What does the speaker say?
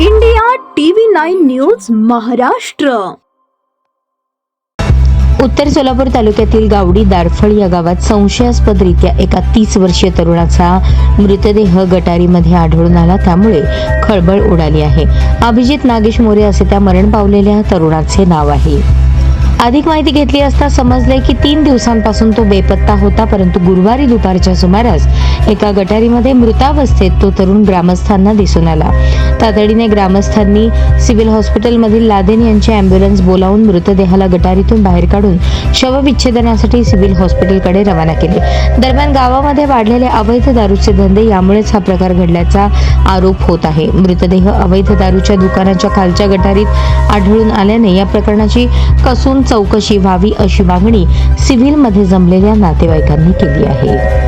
India TV nine news Maharashtra उत्तर सोलापूर तालुक्यातील गावडी दारफळ या गावात संशयास्पदरित्या एका तीस वर्षीय तरुणाचा मृतदेह गटारीमध्ये आढळून आला. त्यामुळे खळबळ उडाली आहे. अभिजित नागेश मोरे असे त्या मरण पावलेल्या तरुणाचे नाव आहे. अधिक माहिती घेतली असता समजले की तीन दिवसांपासून तो बेपत्ता होता परंतु गुरुवारी दुपारच्या सुमारास एका गटारीमध्ये मृतावस्थेत तो तरुण ग्रामस्थांना दिसून आला. तातडीने ग्रामस्थांनी सिव्हिल हॉस्पिटलमधील लादेन यांची अँब्युलन्स बोलावून मृतदेहाला गटारीतून बाहेर काढून शवविच्छेदनासाठी सिव्हिल हॉस्पिटलकडे रवाना केले. दरम्यान गावामध्ये वाढलेले अवैध दारूचे धंदे यामुळेच हा प्रकार घडल्याचा आरोप होत आहे. मृतदेह अवैध दारूच्या दुकानाच्या खालच्या गटारीत आढळून आल्याने या प्रकरणाची कसून चौकशी व्हावी अशी मागणी सिव्हिलमध्ये जमलेल्या नातेवाईकांनी केली आहे.